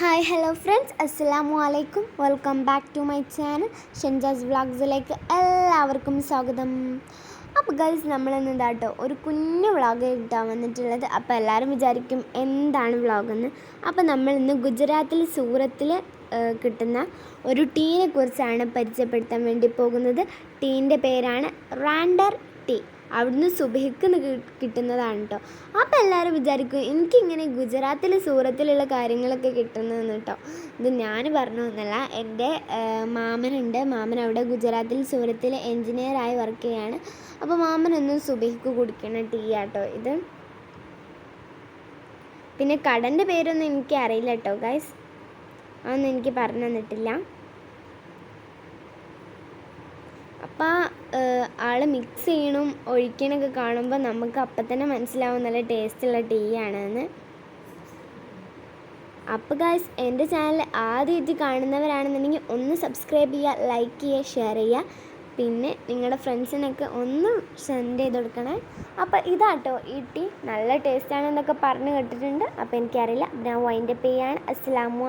Hi hello friends അസ്സാമു അലൈക്കും welcome back to my channel ഷെൻജാസ് വ്ളോഗ്സിലേക്ക് എല്ലാവർക്കും സ്വാഗതം. അപ്പോൾ ഗൈസ് നമ്മളിന്ന് എന്താട്ടോ ഒരു കുഞ്ഞു വ്ളോഗ് കിട്ടാൻ വന്നിട്ടുള്ളത്. അപ്പോൾ എല്ലാവരും വിചാരിക്കും എന്താണ് വ്ളോഗെന്ന് അപ്പോൾ നമ്മൾ ഇന്ന് ഗുജറാത്തിൽ സൂറത്തിൽ കിട്ടുന്ന ഒരു ടീനെ കുറിച്ചാണ് പരിചയപ്പെടുത്താൻ വേണ്ടി പോകുന്നത്. ടീന്റെ പേരാണ് റാൻഡർ ടീ അവിടുന്ന് സുബഹിക്ക് കിട്ടുന്നതാണ് കേട്ടോ അപ്പോൾ എല്ലാവരും വിചാരിക്കും എനിക്കിങ്ങനെ ഗുജറാത്തിൽ സൂറത്തിലുള്ള കാര്യങ്ങളൊക്കെ കിട്ടുന്നതെന്ന് കേട്ടോ ഇത് ഞാൻ പറഞ്ഞതൊന്നുമല്ല എന്റെ മാമനുണ്ട്. മാമൻ അവിടെ ഗുജറാത്തിൽ സൂറത്തിൽ എൻജിനീയറായി വർക്ക് ചെയ്യാണ്. അപ്പോൾ മാമൻ എന്നും സുബഹിക്ക് കുടിക്കുന്ന ടീ ആട്ടോ ഇത് പിന്നെ കടന്റെ പേരൊന്നും എനിക്ക് അറിയില്ല കേട്ടോ ഗൈസ് അതൊന്നും എനിക്ക് പറഞ്ഞു തന്നിട്ടില്ല. അപ്പോൾ ആൾ മിക്സ് ചെയ്യണം ഒഴിക്കണൊക്കെ കാണുമ്പോൾ നമുക്ക് അപ്പം തന്നെ മനസ്സിലാവും നല്ല ടേസ്റ്റുള്ള ടീ ആണെന്ന്. അപ്പോൾ ഗായ്സ് എന്റെ ചാനൽ ആദ്യമായിട്ട് കാണുന്നവരാണെന്നുണ്ടെങ്കിൽ ഒന്ന് സബ്സ്ക്രൈബ് ചെയ്യുക ലൈക്ക് ചെയ്യുക ഷെയർ ചെയ്യുക. പിന്നെ നിങ്ങളുടെ ഫ്രണ്ട്സിനൊക്കെ ഒന്ന് സെൻഡ് ചെയ്ത് കൊടുക്കണേ. അപ്പോൾ ഇതാട്ടോ ഈ ടീ നല്ല ടേസ്റ്റാണെന്നൊക്കെ പറഞ്ഞ് കേട്ടിട്ടുണ്ട്. അപ്പോൾ എനിക്കറിയില്ല ഞാൻ വൈൻഡപ്പ് ചെയ്യാണ് അസ്സാമു